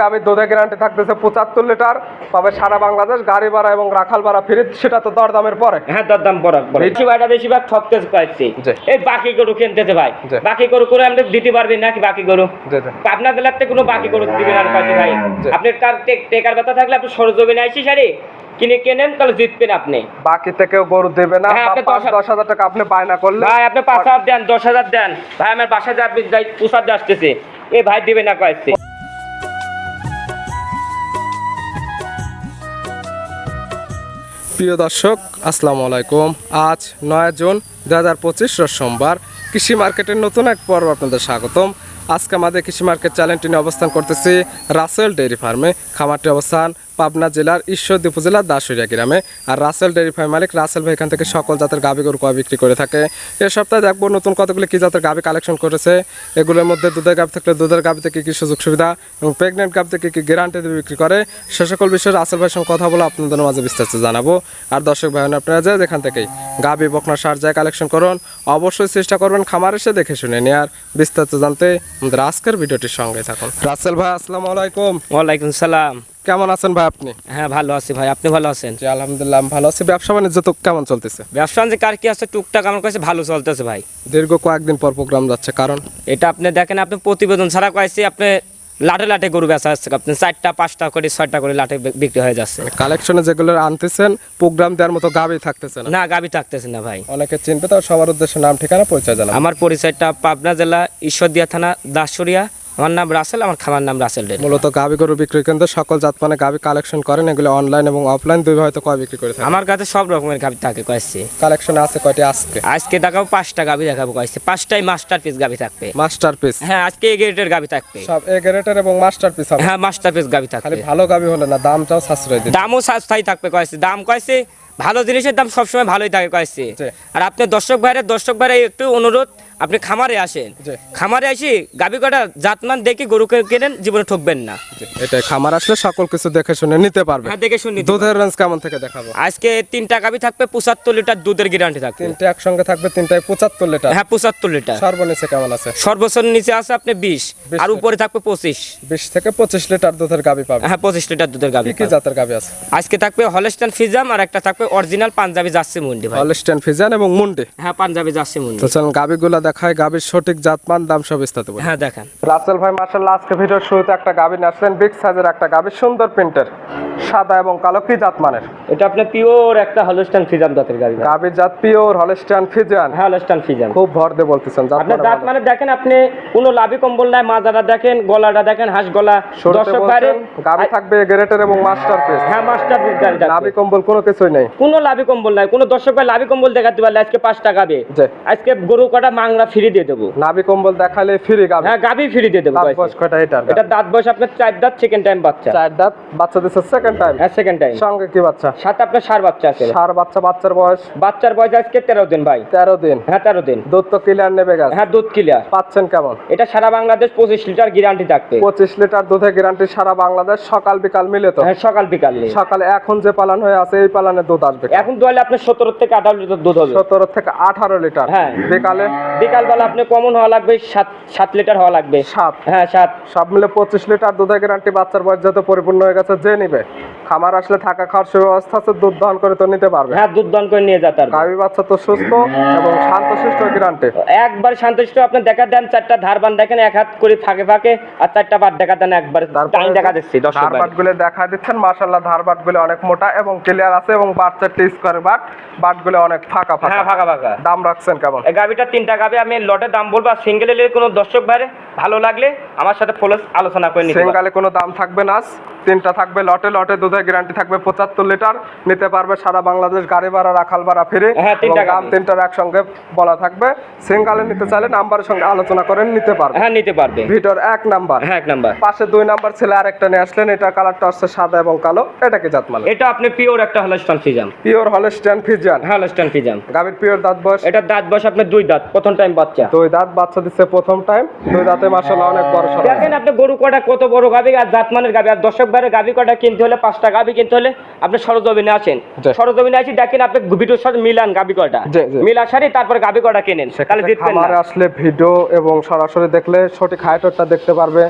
গাভীর দুধে গ্যারান্টি থাকতেছে পঁচাত্তর লিটার পাবে সারা বাংলাদেশ গাড়ি ভাড়া এবং রাখাল ভাড়া ফ্রি সেটা তো দরদামের পরে। হ্যাঁ দরদাম বরাক বেশি ভাইটা বেশিরভাগ জি। এই বাকি গরু কিনতেছে ভাই। বাকি গরু করে দিতে পারবেন নাকি বাকি গরু? আপনার বেলাতে কোনো বাকি গরু দিবেন আর ভাই। আপনার কার টেকার কথা থাকলে আপনি সরজমিনে আইসি সারি কিনে কেনেন তাহলে জিতবেন আপনি। বাকি থেকেও গরু দেবে না হ্যাঁ, আপনি দশ- হাজার টাকা আপনি বায়না করলে ভাই আপনি পাঁচ হাজার দেন দশ হাজার দেন। ভাই আমার বাসা যাবে যাই আসতেছে। এ ভাই দিবে না কয়েছে প্রিয় দর্শক, আসসালামু আলাইকুম। আজ নয় জুন দু হাজার পঁচিশ সোমবার। কৃষি মার্কেটের নতুন এক পর্ব আপনাদের স্বাগতম। আজকে আমাদের কৃষি মার্কেট চ্যানেলটি নিয়ে অবস্থান করতেছি রাসেল ডেয়ারি ফার্মে। খামারটি অবস্থান পাবনা জেলার ঈশ্বরদী উপজেলার দাসুরিয়া গ্রামে। আর রাসেল ডেয়ারি ফার্ম মালিক রাসেল ভাই এখান থেকে সকল জাতের গাভী গরু কয় বিক্রি করে থাকে। এ সপ্তাহে দেখব নতুন কতগুলি কি জাতের গাভী কালেকশন করেছে। এগুলোর মধ্যে দুধের গাভী থাকলে দুধের গাভীতে কী কী সুযোগ সুবিধা এবং প্রেগনেন্ট গাভীতে কী কী গ্যারান্টি দিয়ে বিক্রি করে, সে সকল বিষয়ে রাসেল ভাইয়ের সঙ্গে কথা বলে আপনাদের মাঝে বিস্তারিত জানাব। আর দর্শক ভাই আপনারা যে যেখান থেকেই গাভী বকনা, সার যায় কালেকশন করুন, অবশ্যই চেষ্টা করবেন খামার এসে দেখে শুনে নিয়ে আর বিস্তারিত জানতে আমাদের আজকের ভিডিওটির সঙ্গে থাকুন। রাসেল ভাই, আসসালামু আলাইকুম। ওয়ালাইকুম সালাম। কেমন আছেন ভাই আপনি? হ্যাঁ ভালো আছি ভাই। আপনি ভালো আছেন? জি আলহামদুলিল্লাহ আমি ভালো আছি। ব্যবসা বাণিজ্য তো কেমন চলতেছে? ব্যবসা যে কার কি আছে? টুকটাক আমার কাছে ভালো চলতেছে ভাই। দীর্ঘ কয়েকদিন পর প্রোগ্রাম যাচ্ছে কারণ? এটা আপনি দেখেন আপনি প্রতিবেদন ছাড়া কয়েছি আপনি লাটে লাটে গরু বেচা হচ্ছে। আপনি চারটা পাঁচটা করে ছয়টা করে লাটে বিক্রি হয়ে যাচ্ছে। কালেকশনে যেগুলো আনতেছেন প্রোগ্রাম দেওয়ার মতো গাবি থাকতেছে না? না গাবি থাকতেছে না ভাই। অনেকে চিনবে তো সবার উদ্দেশ্যে নাম ঠিকানা পরিচয় জানাব। আমার পরিচয়টা পাবনা জেলা ঈশ্বরদিয়া থানা দাসুরিয়া আমার নাম রাসেল আমার খামার নাম রাসেল ডেল মূলত গাবি গরু বিক্রি কেন্দ্র সকল জাত মানে গাবি কালেকশন করেন এগুলো অনলাইন এবং অফলাইন দুই হয়তো কয় বিক্রি করে থাকেন? আমার কাছে সব রকমের গাবি থাকে কয়েছি কালেকশন আছে কয়টি আজকে? আজকে দেখাবো পাঁচটা গাবি দেখাবো কয়েছে পাঁচটাই মাস্টার পিস গাবি থাকবে। মাস্টার পিস হ্যাঁ আজকে এই গেটের গাবি থাকবে। সব এ গ্রেটার এবং মাস্টার পিস হবে? হ্যাঁ মাস্টার পিস খালি থাকবে। ভালো গাবি হলে না দামটাও সাশ্রয় দিন দামও স্থায়ী থাকবে কয়েছে দাম কয়েছে ভালো জিনিসের দাম সবসময় ভালোই থাকে কয়েছে আর আপনি দর্শক ভাইয়ের দর্শক ভাইয়ের একটু অনুরোধ আপনি খামারে আসেন। খামারে আসি গাবি কটা জাতমান দেখে গরু কেনেন জীবনে ঠকবেন না। এটাই। খামার আসলে সকল কিছু দেখে শুনে নিতে পারবে। হ্যাঁ দেখে শুনি দুধের রেঞ্জ কেমন থেকে দেখাবো? আজকে তিনটা গাবি থাকবে পঁচাত্তর লিটার দুধের গ্যারান্টি থাকবে। তিনটে একসঙ্গে থাকবে তিনটায় পঁচাত্তর লিটার? হ্যাঁ পঁচাত্তর লিটার। সর্বনিচে কেমন আছে? সর্বোচ্চ নিচে আছে আপনি বিশ আর উপরে থাকবে পঁচিশ। বিশ থেকে পঁচিশ লিটার দুধের গাবি পাবে। হ্যাঁ পঁচিশ লিটার দুধের গাবি কি জাতের গাবি আছে? আজকে থাকবে হলস্টান ফিজাম আর একটা থাকবে অরিজিনাল পাঞ্জাবি জার্সি মুন্ডি ভাই। হলস্টেন ফিজান এবং মুন্ডি। হ্যাঁ পাঞ্জাবি জার্সি মুন্ডি। তো চলুন গাবিগুলো দেখায় গাবির সঠিক জাতমান দাম সব বিস্তারিত হ্যাঁ দেখেন। রাসেল ভাই মার্শাল্লাহ আজকে ভিডিওর শুরুতে একটা গাবি নিয়ে আসলেন বিগ সাইজের একটা গাবি সুন্দর প্রিন্টের সাদা এবং কালো কি জাত মানের এটা আপনার পিওর একটা হলস্টান ফিজাম জাতের গাবি ভাই। গাবির জাত পিওর হলস্টিয়ান ফিজিয়ান হ্যাঁ হলস্টান ফিজাম খুব ভর দিয়ে বলতেছেন জাত আপনার মানে দাঁত মানে দেখেন আপনি কোনো লাভি কম্বল নাই মাজাটা দেখেন গলাটা দেখেন হাঁস গলা। দর্শক বাইরে গাবি থাকবে গ্রেটার এবং মাস্টার পিস হ্যাঁ মাস্টার পিস গাড়ি থাকবে কম্বল কোনো কিছুই নাই। কোনো লাভি কম্বল নাই। কোনো দর্শক ভাই লাভি কম্বল দেখাতে পারলে আজকে পাঁচ টাকা হবে যে আজকে গরু কটা মাংরা ফ্রি দিয়ে দেবো। কম্বল দেখালে ফ্রি গাবি হ্যাঁ গাভি ফ্রি দিয়ে দেবো দাঁত বয়স। কয়টা এটা? এটা দাঁত বয়স আপনার চার দাঁত সেকেন্ড টাইম বাচ্চা। চার দাঁত বাচ্চা দিচ্ছে সেকেন্ড টাইম হ্যাঁ সেকেন্ড টাইম সঙ্গে কি বাচ্চা? সাথে আপনার সার বাচ্চা আছে। সার বাচ্চা বাচ্চার বয়স? বাচ্চার বয়স আজকে তেরো দিন ভাই। তেরো দিন। হ্যাঁ তেরো দিন। দুধ তো ক্লিয়ার নেবে গেছে। হ্যাঁ দুধ ক্লিয়ার পাচ্ছেন কেমন? এটা সারা বাংলাদেশ পঁচিশ লিটার গ্যারান্টি থাকবে। পঁচিশ লিটার দুধের গ্যারান্টি সারা বাংলাদেশ সকাল বিকাল মিলে তো? হ্যাঁ সকাল বিকাল। সকালে এখন যে পালান হয়ে আছে এই পালানে দুধ আসবে এখন দোয়ালে আপনার সতেরো থেকে আঠারো লিটার দুধ হবে। সতেরো থেকে আঠারো লিটার। হ্যাঁ। বিকালে বিকালবেলা আপনি কমন হওয়া লাগবে সাত সাত লিটার হওয়া লাগবে। সাত। হ্যাঁ সাত। সব মিলে পঁচিশ লিটার দুধের গ্যারান্টি বাচ্চার বয়স যত পরিপূর্ণ হয়ে গেছে যে নিবে। খামার আসলে থাকা খাওয়ার সুব্যবস্থা আছে দুধ দহন করে তো নিতে পারবে। হ্যাঁ দুধ দান করে নিয়ে যেতে পারবে গাভী বাচ্চা তো সুস্থ এবং শান্তশিষ্ট গ্যারান্টি একবার শান্তশিষ্ট আপনি দেখা দেন চারটা ধারবান দেখেন এক হাত করে ফাঁকে ফাঁকে আর চারটা বাদ দেখা দেন একবার। টাইম দেখা দিচ্ছি ভাই। ধারবাটগুলো দেখা দিচ্ছেন মাশাল্লাহ ধারবাটগুলো অনেক মোটা এবং ক্লিয়ার আছে এবং বাচ্চাটি স্কোয়ার বাট বাট। গুলো অনেক ফাঁকা হ্যাঁ ফাঁকা ফাঁকা ফাঁকা। দাম রাখছেন কেমন? এই গাভিটা তিনটা গাভি আমি লটের দাম বলব আর সিঙ্গেল এলে কোনো দর্শক ভাইরে ভালো লাগলে আমার সাথে ফলো আলোচনা করে নিতে কোনো দাম থাকবে না। তিনটা থাকবে লটে লটে দুধের গ্যারান্টি থাকবে পঁচাত্তর লিটার। নিতে পারবে সারা বাংলাদেশ গাড়ি ভাড়া রাখাল ভাড়া ফিরে হ্যাঁ, দাম তিনটার একসঙ্গে বলা থাকবে। সিঙ্গালে নিতে চাইলে নাম্বারের সঙ্গে আলোচনা করেন নিতে পারবে। হ্যাঁ নিতে পারবে। ভিডিওর এক নাম্বার। হ্যাঁ এক নাম্বার। পাশে দুই নাম্বার ছেলে আরেকটা নিয়ে আসলেন। এটা কালারটা আসছে সাদা এবং কালো। এটা কি জাত মানে এটা আপনি পিওর একটা Holstein Friesian pure Holstein Friesian হ্যাঁ হলস্টান ফিজাম গাভীর পিওর দাঁত বয়স? এটা দাঁত বয়স আপনার দুই দাঁত প্রথম টাইম বাচ্চা। দুই দাঁত বাচ্চা দিচ্ছে প্রথম টাইম দুই দাঁতে মাসাল্লাহ অনেক বড় সড়ো। দেখেন আপনি গরু কটা কত বড় গাবি আর জাতমানের গাবি আর দর্শক বাইরে গাবি কটা কিনতে হলে পাঁচটা গাবি কিনতে হলে আপনি সরজমিনে আসেন। সরজমিনে আসি দেখেন আপনি ভিডিওর সাথে মিলান গাবি কটা। মিলা সারি তারপর গাবি কটা কেনেন তাহলে জিতবেন না। আসলে ভিডিও এবং সরাসরি দেখলে সঠিক হাইটটা দেখতে পারবে।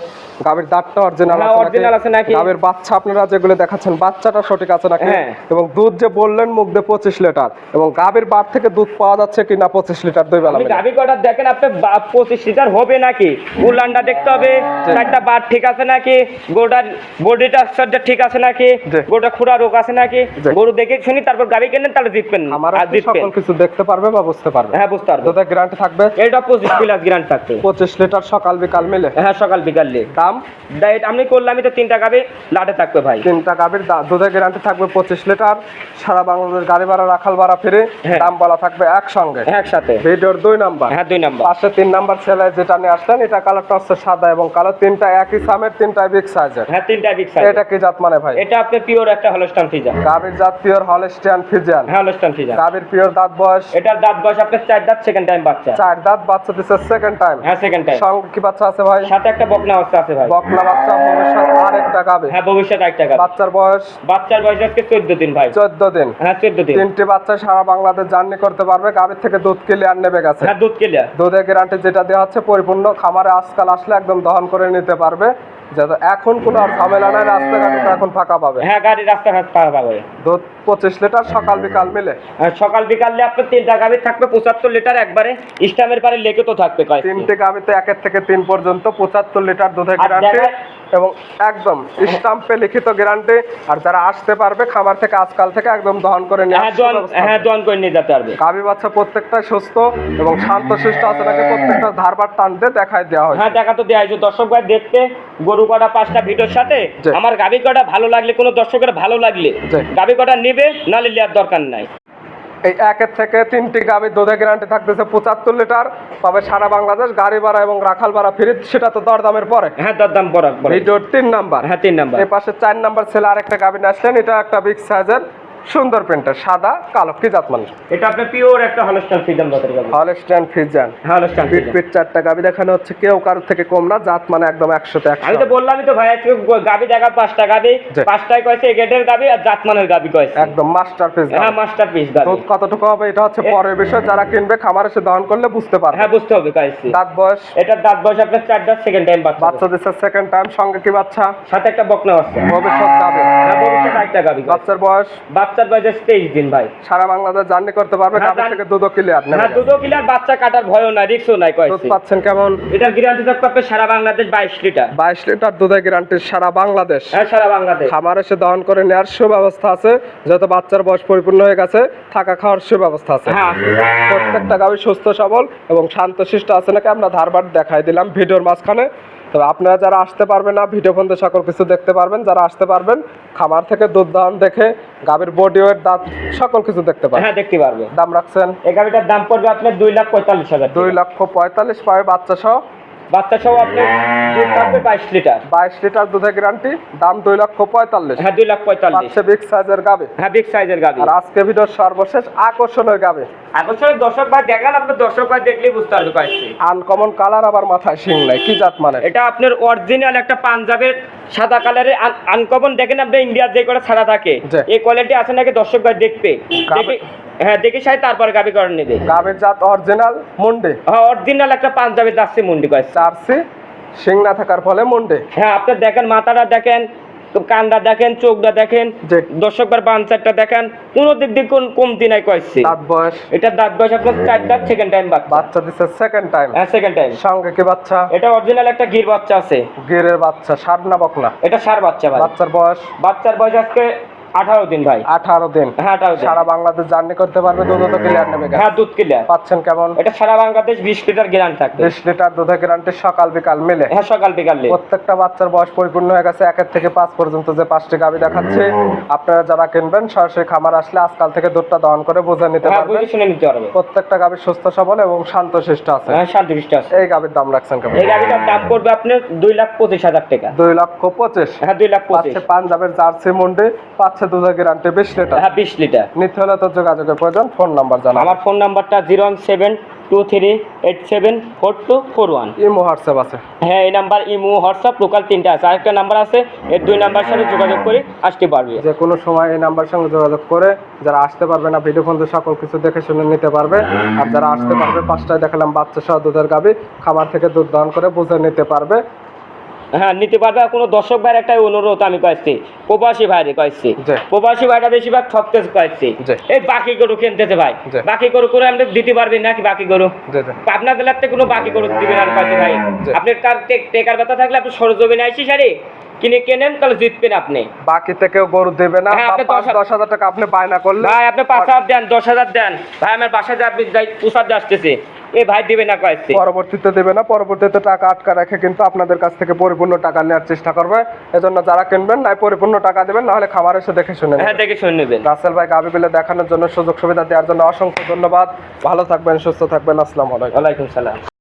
গাভীর দাঁতটা অরিজিনাল হ্যাঁ, original আছে নাকি? গাভীর বাচ্চা আপনারা যেগুলো দেখাচ্ছেন বাচ্চাটা সঠিক আছে নাকি? হ্যাঁ। এবং দুধ যে বললেন মুখ দিয়ে পঁচিশ লিটার। এবং গাভীর বাট থেকে দুধ পাওয়া যাচ্ছে কিনা পঁচিশ লিটার দুই বেলা গাবি কটা দেখেন আপনি বা- পঁচিশ লিটার হবে নাকি? উলানটা দেখতে হবে। চারটা বার ঠিক আছে নাকি? গরুটার বডিটা স্ট্রাকচার ঠিক আছে নাকি? গরুটা খুঁড়া রোগ আছে নাকি? গরু দেখে শুনি তারপর গাবি কেনেন তাহলে জিতবেন। আমার সকল কিছু দেখতে পারবে বা বুঝতে পারবে? হ্যাঁ বুঝতে পারব। গ্যারান্টি থাকবে? এটা পঁচিশ প্লাস গ্রান্ট থাকবে। পঁচিশ লিটার সকাল বিকাল মিলে? হ্যাঁ সকাল বিকালে দাম? ডায়েট আমি করলামই তো তিনটা গাবি লাটে থাকবে ভাই। তিনটা গাভীর দা- দুধের গ্যারান্টি থাকবে পঁচিশ লিটার সারা বাংলাদেশ গাড়ি ভাড়া রাখাল ভাড়া ফিরে হ্যাঁ। দাম বলা থাকবে একসঙ্গে। একসাথে। ভিডিওর দুই নাম্বার। হ্যাঁ দুই নাম্বার। পাশে তিন নাম্বার ছেলে যেটা নিয়ে আসলেন এটা কালারটা হচ্ছে সাদা এবং কালো তিনটা একই সামের তিনটা বিগ সাইজের হ্যাঁ তিনটা বিগ সাইজ এটা কি জাত মানে ভাই? এটা আপনি পিওর একটা হলস্টান গাভীর জাত পিওর হলস্টিয়ান ফিজিয়ান হ্যাঁ হলস্টান গাভীর পিওর দাঁত বয়স? এটার দাঁত বয়স আপনার চার দাঁত সেকেন্ড টাইম বাচ্চা। চার দাঁত বাচ্চা দিচ্ছে সেকেন্ড টাইম হ্যাঁ সেকেন্ড টাইম সঙ্গে কি বাচ্চা আছে ভাই? সাথে একটা বকনা অবস্থা আছে ভাই। বকলা বাচ্চা ভবিষ্যৎ আর একটা গাভী হ্যাঁ ভবিষ্যৎ একটা গাবি বাচ্চার বয়স? বাচ্চার বয়স আজকে চোদ্দ দিন ভাই। চোদ্দ দিন। হ্যাঁ চোদ্দ দিন। তিনটি বাচ্চা সারা বাংলাদেশ জার্নি করতে পারবে। গাভীর থেকে দুধ ক্লিয়ার নেবে গেছে। হ্যাঁ দুধ কেলিয়া দুধের গ্যারান্টি যেটা দেওয়া হচ্ছে পরিপূর্ণ খামারে আজকাল আসলে একদম দহন করে নিতে পারবে। যাতে এখন কোনো আর ঝামেলা নাই রাস্তাঘাটে এখন ফাঁকা পাবে। হ্যাঁ গাড়ি রাস্তাঘাট পার পাবে। দুধ পঁচিশ লিটার সকাল বিকাল মিলে। আর সকাল বিকালে আপনার তিনটা থাকবে পঁচাত্তর লিটার একবারে। স্টামের পারে তো থাকবে তিনটে গাভিতে একের থেকে তিন পর্যন্ত পঁচাত্তর লিটার দুধের গ্যারান্টি এবং একদম স্টাম্পে লিখিত গ্যারান্টি আর যারা আসতে পারবে খামার থেকে আজকাল থেকে একদম দহন করে নিয়ে হ্যাঁ হ্যাঁ হবে। করে নিয়ে যেতে পারবে। গাভী বাচ্চা প্রত্যেকটাই সুস্থ এবং শান্ত সুস্থ আছে নাকি প্রত্যেকটা ধারবার টানতে দেখায় দেওয়া হয় হ্যাঁ দেখা তো দেওয়া হয়েছে। দর্শক ভাই দেখতে গরু কটা পাঁচটা ভিডিওর সাথে? আমার গাবি কটা ভালো লাগলে কোনো দর্শকের ভালো লাগলে গাবি গাভি কটা নেবে নাহলে নেওয়ার দরকার নাই। এই একের থেকে তিনটি গাবি দুধে গ্যারান্টি থাকতেছে পঁচাত্তর লিটার পাবে সারা বাংলাদেশ গাড়ি ভাড়া এবং রাখাল ভাড়া ফ্রি সেটা তো দরদামের পরে। হ্যাঁ দরদাম পরে। ভিডিওর তিন নাম্বার। হ্যাঁ তিন নাম্বার। এই পাশে চার নাম্বার ছেলে আরেকটা গাবি নিয়ে আসলেন এটা একটা বিগ সাইজের সুন্দর প্রিন্টার সাদা কালো কি জাত মানুষ? এটা আপনার পিওর একটা হলস্টান ফ্রিডম বাতের গাভি হলস্টাইন ফিজান হলস্টান পিট পিট চারটা গাভী দেখানো হচ্ছে কেউ কারোর থেকে কম না জাত মানে একদম একশোতে আমি তো বললামই তো ভাই আজকে গাবি দেখা পাঁচটা গাবি। পাঁচটায় কয়েছে গেটের গাবি আর জাতমানের গাবি কয়েছে। একদম মাস্টার পিস হ্যাঁ মাস্টার পিস গাবি। দুধ কতটুকু হবে এটা হচ্ছে পরের বিষয়। যারা কিনবে খামার এসে দহন করলে বুঝতে পারবে। হ্যাঁ বুঝতে হবে কয়েছে। দাঁত বয়স? এটা দাঁত বয়স আপনার চার দাঁত সেকেন্ড টাইম বাচ্চা। বাচ্চা দিচ্ছে সেকেন্ড টাইম সঙ্গে কি বাচ্চা? সাথে একটা বকনা বাচ্চা। ভবিষ্যৎ গাভী হ্যাঁ ভবিষ্যৎ একটা গাবি। বাচ্চার বয়স? বাচ্চার বয়স তেইশ দিন ভাই। সারা বাংলাদেশ জার্নি করতে পারবে হ্যাঁ, থেকে দুধও ক্লিয়ার নেবে হ্যাঁ দুটো কিলার বাচ্চা কাটার ভয়ও নাই রিক্সও নাই দুধ পাচ্ছেন কেমন? এটার গ্যারান্টি থাকবে আপনার সারা বাংলাদেশ বাইশ লিটার। বাইশ লিটার দুধের গ্যারান্টি সারা বাংলাদেশ। হ্যাঁ সারা বাংলাদেশ। খামার এসে দহন করে নেওয়ার সুব্যবস্থা আছে যত বাচ্চার বয়স পরিপূর্ণ হয়ে গেছে থাকা খাওয়ার সুব্যবস্থা আছে। হ্যাঁ। প্রত্যেকটা গাভী সুস্থ সবল এবং শান্তশিষ্ট আছে নাকি আমরা ধারবার দেখাই দিলাম ভিডিওর মাঝখানে। তবে আপনারা যারা আসতে পারবেন না ভিডিও ফোন সকল কিছু দেখতে পারবেন। যারা আসতে পারবেন খামার থেকে দুধ দহন দেখে গাভীর বডি ওয়েট দাঁত সকল কিছু দেখতে পাবেন হ্যাঁ দেখতে পারবে দাম রাখছেন এই গাড়িটার দাম পড়বে আপনার দুই লাখ পঁয়তাল্লিশ হাজার দুই লক্ষ পঁয়তাল্লিশ পাবে বাচ্চা সহ বাচ্চা সহ আপনার দুধ থাকবে বাইশ লিটার। বাইশ লিটার দুধের গ্যারান্টি দাম দুই লক্ষ পঁয়তাল্লিশ। হ্যাঁ দুই লাখ পঁয়তাল্লিশ। বিগ সাইজের গাবে হ্যাঁ বিগ সাইজের গাড়ি আর আজকে ভিডিওর সর্বশেষ আকর্ষণের গাবে আকর্ষণের দর্শক ভাই দেখান আপনার দর্শক ভাই দেখলেই বুঝতে পারবে কয়েছে আনকমন কালার আবার মাথায় শিং নাই কি জাত মানে? এটা আপনার অরিজিনাল একটা পাঞ্জাবের সাদা কালারের আনকমন দেখেন আপনি ইন্ডিয়ার যে করে সাদা থাকে। এই কোয়ালিটি আছে নাকি দর্শক ভাই দেখবে? দেখে হ্যাঁ দেখে সাই তারপর গাবি করে নেবে গাবের জাত অরিজিনাল মুন্ডে। হ্যাঁ অরিজিনাল একটা পাঞ্জাবি যাচ্ছে মুন্ডি কয়েছে চার্সি শিং না থাকার ফলে মুন্ডে। হ্যাঁ আপনি দেখেন মাথাটা দেখেন তো কানটা দেখেন চোখটা দেখেন দর্শকবার বাঞ্চারটা দেখেন কোনো দিক দিয়ে কোন কমতি নাই কয়েছে দাঁত বয়স। এটা দাঁত বয়স আপনার চার দাঁত সেকেন্ড টাইম বাচ্চা। বাচ্চা দিচ্ছে সেকেন্ড টাইম হ্যাঁ সেকেন্ড টাইম সঙ্গে কি বাচ্চা? এটা অরিজিনাল একটা গির বাচ্চা আছে। গিরের বাচ্চা ষাট না বকনা? এটা সার বাচ্চা ভাই। বাচ্চার বয়স? বাচ্চার বয়স আজকে আঠারো দিন ভাই। আঠারো দিন। হ্যাঁ আঠারো সারা বাংলাদেশ জার্নি করতে পারবে দুধ তো ক্লিয়ার নেবে হ্যাঁ দুধ কিলিয়ার পাচ্ছেন কেমন? এটা সারা বাংলাদেশ বিশ লিটার গ্যারান্টি থাকবে। বিশ লিটার দুধের গ্যারান্টি সকাল বিকাল মিলে। হ্যাঁ সকাল বিকালে প্রত্যেকটা বাচ্চার বয়স পরিপূর্ণ হয়ে গেছে একের থেকে পাঁচ পর্যন্ত যে পাঁচটি গাবি দেখাচ্ছে আপনারা যারা কিনবেন সরাসরি খামার আসলে আজকাল থেকে দুধটা দহন করে বুঝে নিতে হ্যাঁ পারবেন। শুনে নিতে পারবে। প্রত্যেকটা গাবি সুস্থ সবল এবং শান্ত শিষ্ট আছে। হ্যাঁ শান্তি বৃষ্টি আছে। এই গাবির দাম রাখছেন কেমন? এই গাড়িটার দাম পড়বে আপনার দুই লাখ পঁচিশ হাজার টাকা। দুই লক্ষ পঁচিশ। হ্যাঁ দুই লাখ পঁচিশ। পাঞ্জাবের জার্সি মন্ডি পাচ্ছে দুধের গ্যারান্টি বিশ লিটার। হ্যাঁ বিশ লিটার। নিতে হলে তো যোগাযোগের প্রয়োজন ফোন নাম্বার জানা আমার ফোন নাম্বারটা zero one seven two three eight seven four two four one. Imo WhatsApp আছে। হ্যাঁ এই নাম্বার ইমো হোয়াটসঅ্যাপ লোকাল তিনটা আছে। আরেকটা নাম্বার আছে এর দুই নাম্বার সাথে যোগাযোগ করে আসতে পারবে। যে কোনো সময় এই নাম্বার সঙ্গে যোগাযোগ করে যারা আসতে পারবে না ভিডিও ফোন সকল কিছু দেখে শুনে নিতে পারবে। আর যারা আসতে পারবে পাঁচটায় দেখালাম বাচ্চা সহ দুধের গাবি খাবার থেকে দুধ দান করে বুঝে নিতে পারবে। হ্যাঁ নিতে পারবে। কোনো দর্শক ভাইয়ের একটা অনুরোধ আমি কয়েছি প্রবাসী ভাইরে কয়েছি। প্রবাসী ভাইটা বেশিরভাগ ঠকতে কয়েছি। এই বাকি গরু কিনতেছে ভাই। বাকি গরু করে আপনি দিতে পারবেন নাকি বাকি গরু? জেলার থেকে কোনো বাকি গরু দিবেন আর কয়েছি ভাই। জি। আপনার তার টেকার ব্যথা থাকলে আপনি সরজমিনে আইসি সারি কিনে কেনেন তাহলে জিতবেন আপনি। বাকি থেকেও গরু দেবে না। হ্যাঁ, আপনি দশ- হাজার টাকা আপনি বায়না করলে ভাই আপনি পাঁচ হাজার দেন দশ হাজার দেন। ভাই আমার বাসায় আপনি যাই আসতেছে। এই ভাই দিবে না কয়েছে পরবর্তীতে দেবে না পরবর্তীতে টাকা আটকা রাখে কিন্তু আপনাদের কাছ থেকে পরিপূর্ণ টাকা নেওয়ার চেষ্টা করবে। এজন্য যারা কিনবেন নাই পরিপূর্ণ টাকা দেবেন নাহলে খাবার এসে দেখে শুনে। হ্যাঁ দেখে শুনে নেবেন। রাসেল ভাই গাবি বিলে দেখানোর জন্য সুযোগ সুবিধা দেওয়ার জন্য অসংখ্য ধন্যবাদ। ভালো থাকবেন সুস্থ থাকবেন আসসালামু আলাইকুম। ওয়ালাইকুম সালাম।